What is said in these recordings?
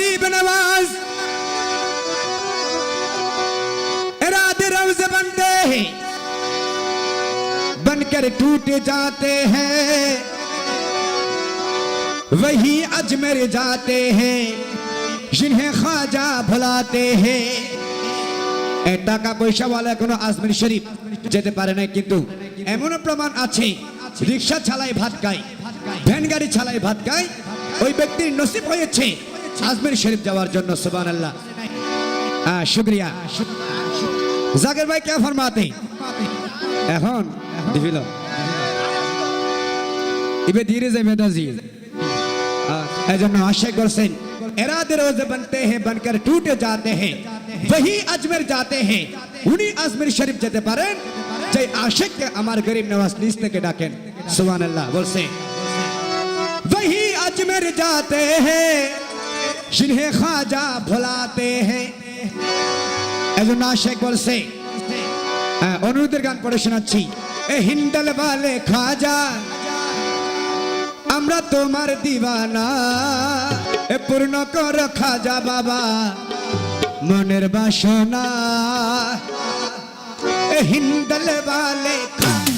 गरीब नवाज इरादे रोज बनते हैं बनकर टूट जाते हैं वही अजमेर जाते हैं जिन्हें ख्वाजा भुलाते हैं এ টাকা পয়সাওয়ালা কোনো আজমির শরীফ যেতে পারে না কিন্তু এমনও প্রমাণ আছে রিক্সা চালায় ভাত খায় ভ্যান গাড়ি চালায় ভাত খায় ওই ব্যক্তির নসিব হয়েছে আজমির শরীফ যাওয়ার জন্য সুবান আল্লাহ হ্যাঁ শুক্রিয়া জাকির ভাই কে ফরমাতে এখন দিবিল ইবে ধীরে যাবে দাজি এই জন্য আশা করছেন এরাদে রোজ बनते हैं बनकर टूट जाते हैं वही अजमेर जाते हैं উনি আজমের শরীফ যেতে পারেন যে আশেককে আমার গরিব নওয়াজ নিজ থেকে ডাকেন সুবহানাল্লাহ বলছে वही अजमेर जाते हैं जिन्हें ख्वाजा भुलाते हैं একজন আশেক বলছে হ্যাঁ, অনুরোধের গান পড়ে শোনাচ্ছি এ হিন্ডল বালে খাজা আমরা তোমার দিবানা এ পূর্ণ কর খাজা বাবা মনের বাসনা এ হিন্দল বালে খাজা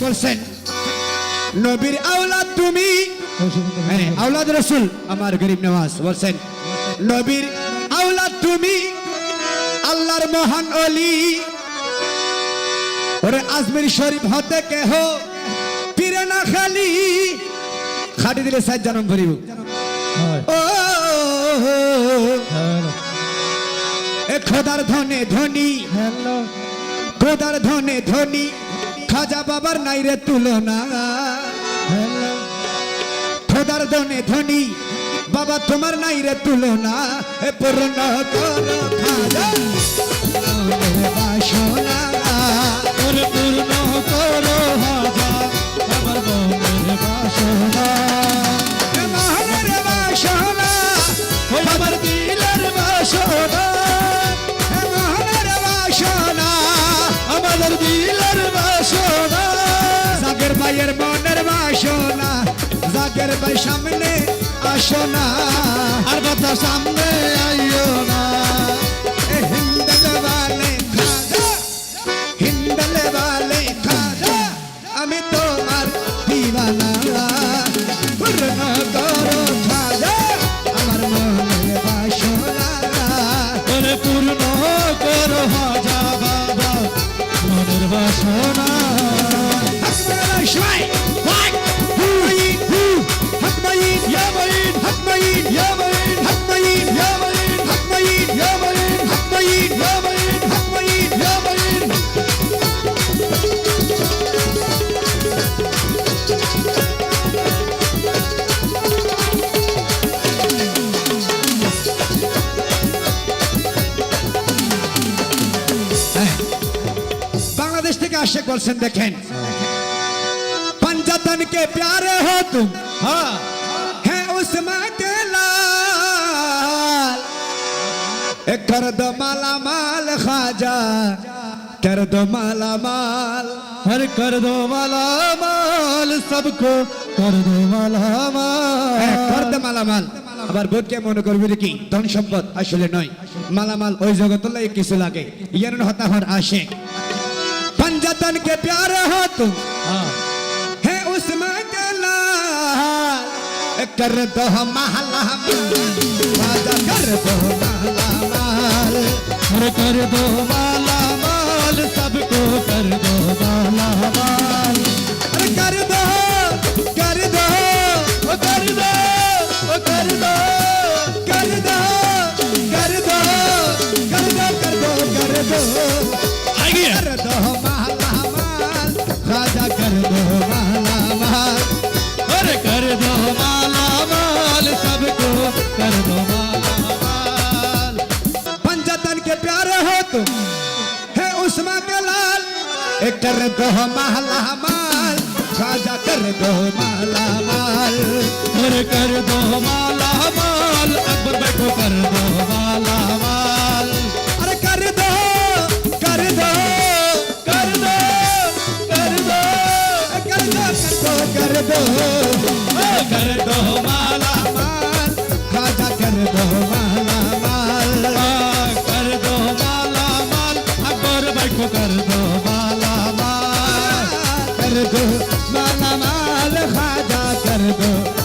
করছেন নবীর আওলাদ তুমি? হ্যাঁ, আওলাদ রসুল আমার গরিব নওয়াজ বলছেন নবীর আওলাদ তুমি? আল্লাহর মহান অলি ওরে আজমির শরীফ হতে কেহ পীরে না খালি। খাটি দিলে সাত জনম ভরিব। ও খোদার ধনে ধনী। খোদার ধনে ধনী। খাজা বাবার নাই রে তুলনা। খোদার দনে ধনী, বাবা তোমার নাই রে তুলনা। এ পুরনো খাজা। জাগের বুকের ভাই সামনে আসো আর কথা সামনে আইও না। বলছেন দেখেন पंजातन के प्यारे हो तुम হ্যাঁ है उसमें के लाल एक कर दो माला माल खाजा कर दो माला माल हर कर दो माला माल सबको कर दो माला হ্যাঁ, কর माल দে মালামাল আবার বোধকে মনে করবি রে কি ধন সম্পদ আসলে নয় মালামাল ওই জগৎ লাই কিছু লাগে ইয়ার হতা হর वतन के प्यारे हो। तुम है उसमें कर दो महला कर दो महला कर दो माल कर दो महला माल अरे कर दो माला माल सबको कर दो माला माल पंजातन के प्यारे हो तुम है उस्मा के लाल एक कर दो महला माल राजा कर दो महला माल अरे कर दो माला माल। बैठो कर दो माला माल। कर दो माला माल खाजा कर दो।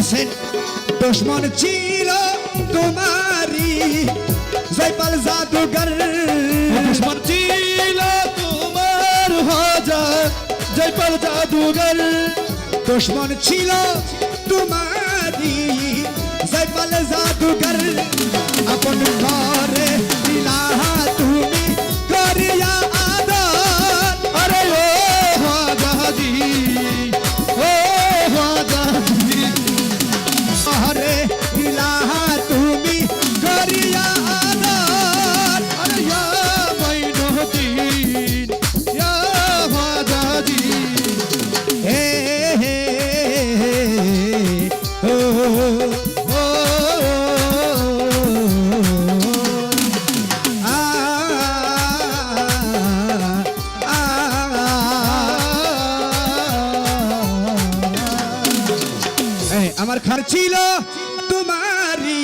হোসেন দুশ্মন ছিল তোমারি জয়পাল জাদুগর দুশ্মন ছিল তোমার হাজা জয়পাল জাদুগর দুশ্মন ছিল তোমারি জয়পাল জাদুগর আপন ঘরে তোমারি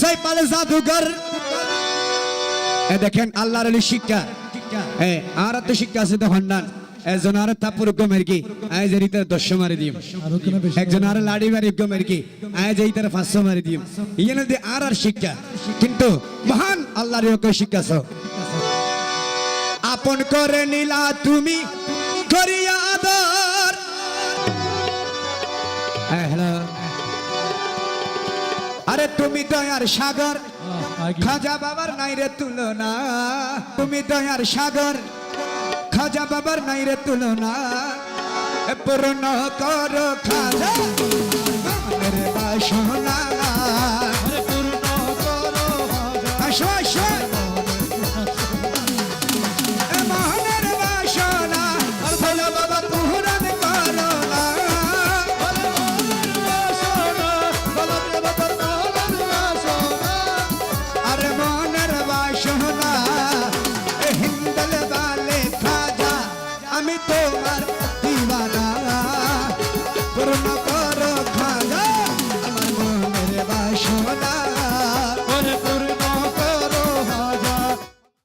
জয়পাল জাদুঘর। দেখেন আল্লাহর আলী শিক্ষা। আর তো শিক্ষা আছে তো হন্ডান একজন আর তাপুর গমের কি আয় যে রিতার দশ মারি দিম। একজন আর লাড়ি মারি গমের কি আয় যে ইতার পাঁচশো মারি দিম। ইয়ে নদী আর আর শিক্ষা। কিন্তু মহান আল্লাহর শিক্ষা আছে। আপন করে নিলা তুমি করিয়া আদর আরে তুমি দয়ার সাগর খাজা বাবার নাই রে তুলনা। তুমি দয়ার সাগর খাজা বাবার নাই রে তুলনা। পূর্ণ কর খাজা বাসনা।